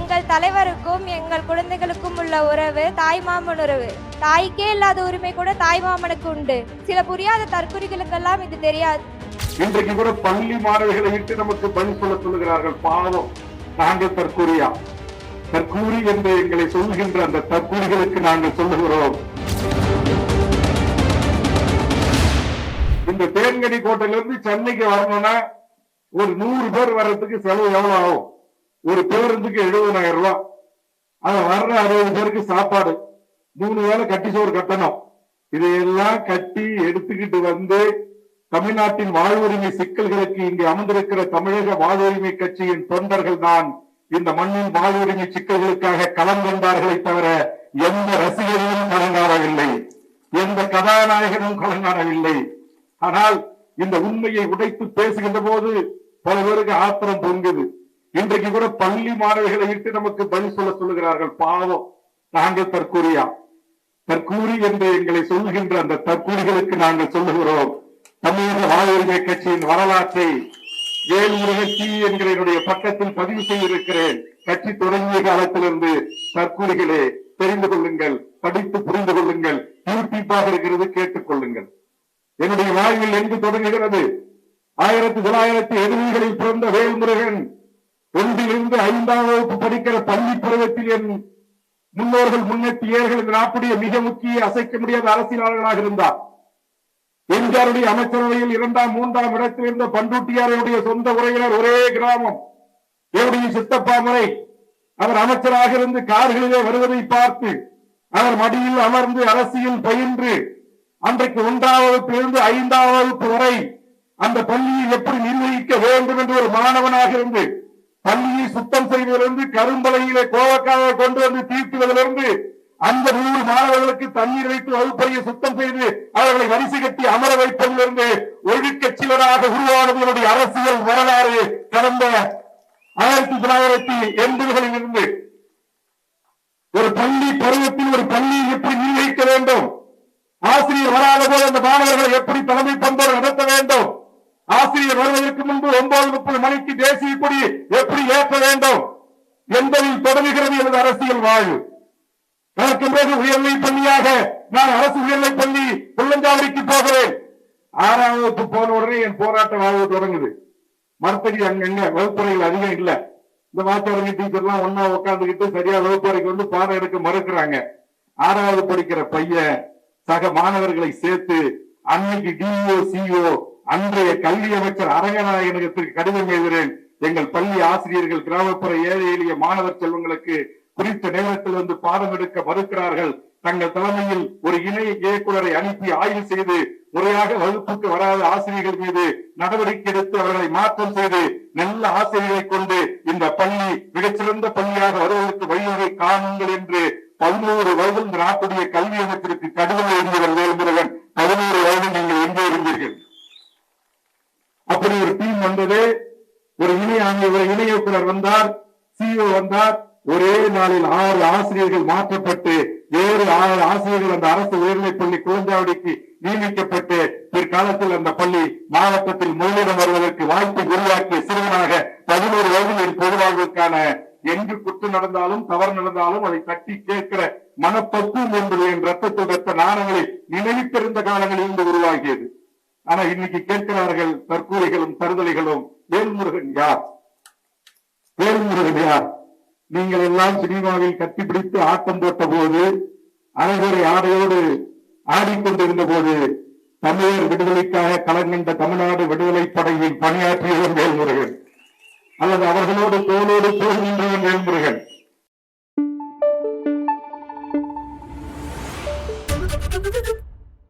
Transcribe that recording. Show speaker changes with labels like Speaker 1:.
Speaker 1: எங்கள் தலைவருக்கும் எங்கள் குழந்தைகளுக்கும் உள்ள உறவு தாய் மாமன் உறவு. தாய்க்கே இல்லாத உரிமை கூட தாய் மாமனுக்கு உண்டு. சில புரியாத தற்குறிகளுக்கெல்லாம் இது தெரியாது.
Speaker 2: இன்றைக்கு கூட பள்ளி மாணவிகளை விட்டு நமக்கு பதில் சொல்ல சொல்லுகிறார்கள். பாவம். நாங்கள் தற்கூறியா தற்கூறி என்று எங்களை சொல்கின்ற அந்த தற்கூறிகளுக்கு நாங்கள் சொல்லுகிறோம். இந்த தேன்கடி கோட்டையிலிருந்து சென்னைக்கு வரணும்னா ஒரு நூறு பேர் வர்றதுக்கு செலவு எவ்வளவு ஆகும்? ஒரு பேருந்துக்கு எழுபதாயிரம் ரூபாய். அது வர்ற அறுபது பேருக்கு சாப்பாடு. மூணு வேளை கட்டி சோறு கட்டணும். இதையெல்லாம் கட்டி எடுத்துக்கிட்டு வந்து தமிழ்நாட்டின் வாழ்வுரிமை சிக்கல்களுக்கு இங்கு அமர்ந்திருக்கிற தமிழக வாழ்வுரிமை கட்சியின் தொண்டர்கள் தான் இந்த மண்ணின் வாழ்வுரிமை சிக்கல்களுக்காக களம் கண்டார்களை தவிர எந்த ரசிகர்களும் கலங்காடவில்லை எந்த கதாநாயகனும் கலங்காடவில்லை ஆனால் இந்த உண்மையை உடைத்து பேசுகின்ற போது பல பேருக்கு ஆத்திரம் பொங்குது. இன்றைக்கு கூட பள்ளி மாணவிகளை விட்டு நமக்கு பதில் சொல்ல சொல்லுகிறார்கள். பாவம். நாங்கள் தற்கூறியா தற்கூறி என்று எங்களை சொல்லுகின்ற அந்த தற்கூறிகளுக்கு நாங்கள் சொல்லுகிறோம். தமிழக வாழ்வுரிமை கட்சியின் வரலாற்றை வேல்முருகன் என்கிற என்னுடைய பக்கத்தில் பதிவு செய்திருக்கிறேன். கட்சி தொடங்கிய காலத்திலிருந்து தற்கூறிகளே தெரிந்து கொள்ளுங்கள் படித்து புரிந்து கொள்ளுங்கள் யூடியூப்பாக இருக்கிறது கேட்டுக் கொள்ளுங்கள். என்னுடைய வாழ்வில் எங்கு தொடங்குகிறது? ஆயிரத்தி தொள்ளாயிரத்தி எழுபதுகளில் பிறந்த வேல்முருகன் ஒன்றிலிருந்து ஐந்தாம் வகுப்பு படிக்கிற பள்ளி பருவத்தில் என் முன்னோர்கள் முன்னெட்டியர்கள் இந்த நாட்டுடைய மிக முக்கிய அசைக்க முடியாத அரசியலாளர்களாக இருந்தார். எம்ஜிஆருடைய அமைச்சரவையில் இரண்டாம் மூன்றாம் இடத்தில் இருந்த பண்டூட்டியாருடைய சொந்த உரையினர் ஒரே கிராமம். என்னுடைய சித்தப்பா முறை அவர் அமைச்சராக இருந்து கார்களிலே வருவதை பார்த்து அவர் மடியில் அமர்ந்து அரசியல் பயின்று அன்றைக்கு ஒன்றாம் வகுப்பிலிருந்து ஐந்தாம் வகுப்பு வரை அந்த பள்ளியை எப்படி நிர்வகிக்க வேண்டும் என்று ஒரு மாணவனாக இருந்து பள்ளியை சுத்தம் செய்வதிலிருந்து கரும்பலையிலே கோவக்காக கொண்டு வந்து தீர்த்துவதிலிருந்து அந்த நூறு மாணவர்களுக்கு தண்ணீர் வைத்து வகுப்பறையை சுத்தம் செய்து அவர்களை வரிசை கட்டி அமர வைப்பதிலிருந்து ஒழுக்க சிலராக உருவானது என்னுடைய அரசியல் வரலாறு. கடந்த ஆயிரத்தி தொள்ளாயிரத்தி எண்பதுகளில் இருந்து ஒரு பள்ளி பருவத்தில் ஒரு பள்ளியை எப்படி நிர்வகிக்க வேண்டும்? ஆசிரியர் வராத போது அந்த மாணவர்களை எப்படி தலைமை பண்போடு நடத்த வேண்டும்? ஆசிரியர் வருவதற்கு முன்பு தேசிய கொடி எப்படி ஏற்ற வேண்டும் என்பதில் தொடங்குகிறது எனது அரசியல் வாழ்வு. அதற்கு பிறகு உயர்நிலை பள்ளியாக நான் அரசு உயர்நிலை பள்ளி புள்ளஞ்சாவடிக்கு போகிறேன். ஆறாம் வகுப்பு போன உடனே என் போராட்ட வாழ்வு தொடங்குது. மரத்தடி அங்கங்க வகுப்பறைகள் அதிகம் இல்ல. இந்த வாத்தியாரங்க டீச்சர்லாம் ஒன்னா உட்காந்துக்கிட்டு சரியா வகுப்பறைக்கு வந்து பாடம் எடுக்க மறுக்கிறாங்க. ஆறாவது படிக்கிற பையன் சக மாணவர்களை சேர்த்து அன்னைக்கு டிஓ சிஓ அன்றைய கல்வி அமைச்சர் அரங்கநாயகனுக்கு கடிதம் எழுதுகிறேன் எங்கள் பள்ளி ஆசிரியர்கள் கிராமப்புற ஏழை எளிய மாணவர் செல்வங்களுக்கு குறித்த நேரத்தில் வந்து பாடம் எடுக்க மறுக்கிறார்கள். தங்கள் தலைமையில் ஒரு இணை இயக்குநரை அனுப்பி ஆய்வு செய்து முறையாக வகுப்புக்கு வராத ஆசிரியர்கள் மீது நடவடிக்கை எடுத்து அவர்களை மாற்றம் செய்து நல்ல ஆசிரியரை கொண்டு இந்த பள்ளி மிகச்சிறந்த பள்ளியாக வருவதற்கு வழிவகை காணுங்கள் என்று பதினோரு வயதில் நாட்டுடைய கல்வி அமைச்சருக்கு கடிதம் எழுதியவர் வேல்முருகன் பதினோரு வயதில் நீங்கள் எங்கே இருந்தீர்கள் அப்படி ஒரு டீம் வந்தது. ஒரு இணை ஒரு இணை வந்தார் சிஓ வந்தார். ஒரே நாளில் ஆறு ஆசிரியர்கள் மாற்றப்பட்டு வேறு ஆறு ஆசிரியர்கள் அந்த அரசு உயர்நிலைப் பள்ளி குழந்தையாவடிக்கு நியமிக்கப்பட்டு பிற்காலத்தில் அந்த பள்ளி மாவட்டத்தில் முதலிடம் வருவதற்கு வாய்ப்பு உருவாக்கிய சிறுவனாக பதினோரு வயதில் என் எங்கு குற்றம் நடந்தாலும் தவறு நடந்தாலும் அதை தட்டி கேட்கிற மனப்பக்குவம் என்பது என் ரத்தத்தில் ரத்த நாணங்களை நினைவித்திருந்த காலங்களில் இருந்து உருவாகியது. ஆனா இன்னைக்கு கேட்கிறார்கள் தற்கூலிகளும் தருதலைகளும் வேல்முருகன் யார்? வேல்முருகன் யார்? நீங்கள் எல்லாம் சினிமாவில் கட்டிப்பிடித்து ஆட்டம் போட்ட போது அரைகுறை ஆடையோடு ஆடிக்கொண்டிருந்த போது தமிழர் விடுதலைக்காக களங்கண்ட தமிழ்நாடு விடுதலை படையில் பணியாற்றியவர் வேல்முருகன். அல்லது அவர்களோடு தோளோடு போகின்றவன் வேல்முருகன்.